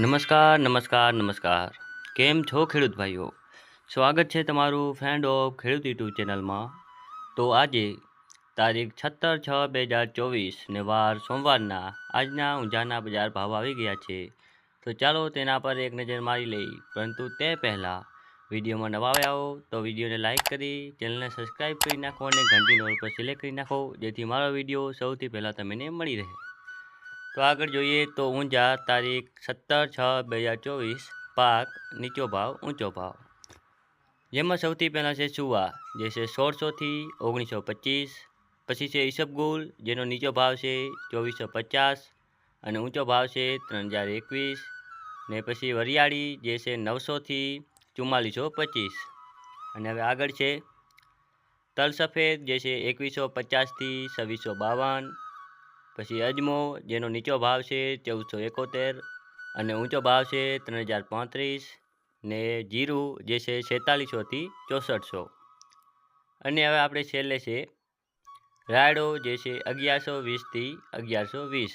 નમસ્કાર નમસ્કાર નમસ્કાર. કેમ છો ખેડૂત ભાઈઓ? સ્વાગત છે તમારું ફ્રેન્ડ ઓફ ખેડૂત યુટ્યુબ ચેનલમાં. તો આજે તારીખ છત્તર છ બે હજાર ચોવીસ ને વાર સોમવારના આજના ઊંઝાના બજાર ભાવ આવી ગયા છે. તો ચાલો તેના પર એક નજર મારી લઈ. પરંતુ તે પહેલાં વિડીયોમાં નવા આવ્યા તો વિડીયોને લાઇક કરી, ચેનલને સબસ્ક્રાઈબ કરી નાખો અને ઘંટીનો પર સિલેક્ટ કરી નાખો, જેથી મારો વીડિયો સૌથી પહેલાં તમને મળી રહે. તો આગળ જોઈએ તો ઊંઝા તારીખ સત્તર છ બે હજાર ચોવીસ, પાક નીચો ભાવ, ઊંચો ભાવ. જેમાં સૌથી પહેલાં છે સુવા, જે છે સોળસોથી ઓગણીસો પચીસ, પછી છે ઈસબગુલ જેનો નીચો ભાવ છે ચોવીસો પચાસ અને ઊંચો ભાવ છે ત્રણ હજાર એકવીસ, ને પછી વરિયાળી, જે છે નવસોથી ચુમ્માલીસો પચીસ. અને હવે આગળ છે તલ સફેદ, જે છે એકવીસો પચાસથી છવ્વીસો બાવન પછી અજમો જેનો નીચો ભાવ છે ચૌદસો એકોતેર અને ઊંચો ભાવ છે ત્રણ હજાર પાંત્રીસ ને જીરું જે છે છેતાલીસોથી ચોસઠસો. અને હવે આપણે છેલ્લે છે રાયડો જે છે અગિયારસો વીસથી અગિયારસો વીસ.